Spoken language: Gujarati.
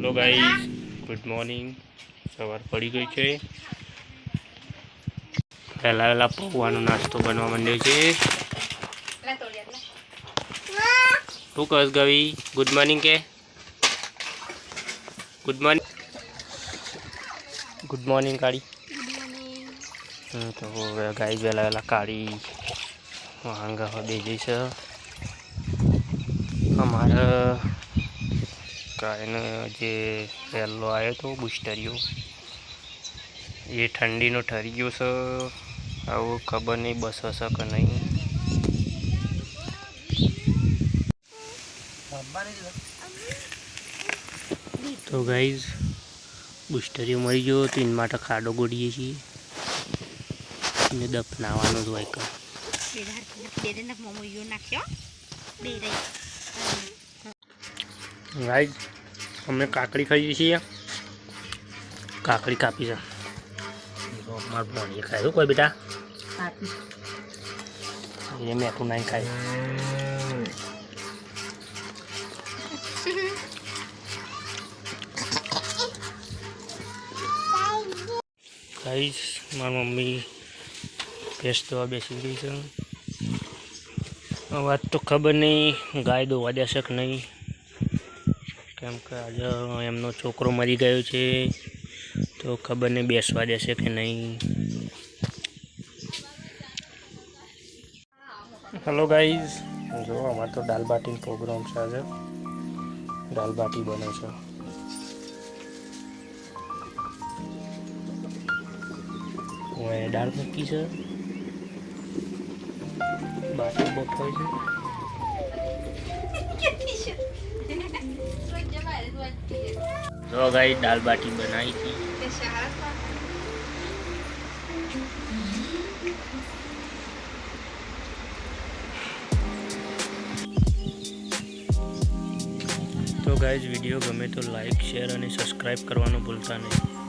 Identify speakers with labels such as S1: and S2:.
S1: Hello guys good morning. સવાર પડી ગઈ છે. પહેલા વહેલા પૌવાનો નાસ્તો બનવા માંડ્યો છે. શું કહસ ગવી? ગુડ મોર્નિંગ કે? Good morning. ગુડ મોર્નિંગ કાળી. તો ગાય વહેલા વહેલા કાળી વાંગા બે જઈશ અમારે ગાયનો જે પહેલો આવ્યો હતો બુસ્ટરિયો એ ઠંડીનો ઠરી ગયો છે. આવું ખબર નહીં બસ હશે કે નહીં. તો ગાઈઝ બુસ્ટરિયો મરી ગયો. તો એના માટે ખાડો ગોડીએ છીએ. એને દફનાવાનો જ હોય કે. ગાઈઝ અમે કાકડી ખાઈએ છીએ. કાકડી કાપી છે. મારું ભણીએ ખાય કોઈ બેટા? એ મેઠું નહીં ખાય. ખાઈશ મારી મમ્મી ફેસ દોવા બેસી ગઈ છે. વાત તો ખબર નહીં. ગાય દોવા દેશે કે નહીં? કેમ કે આજે એમનો છોકરો મરી ગયો છે, તો ખબર નહીં બેસવા દેશે કે નહીં. હેલો ગાઈઝ જો, અમારે તો દાલ બાટીનો પ્રોગ્રામ છે આજે. દાલ બાટી બને છે. દાળ મૂકી છે. બાટી બફાય છે. જો ગાઈ દાલ બાટી બનાવી હતી. તો ગાઈઝ વીડિયો ગમે તો લાઈક, શેર અને સબસ્ક્રાઈબ કરવાનું ભૂલતા નહીં.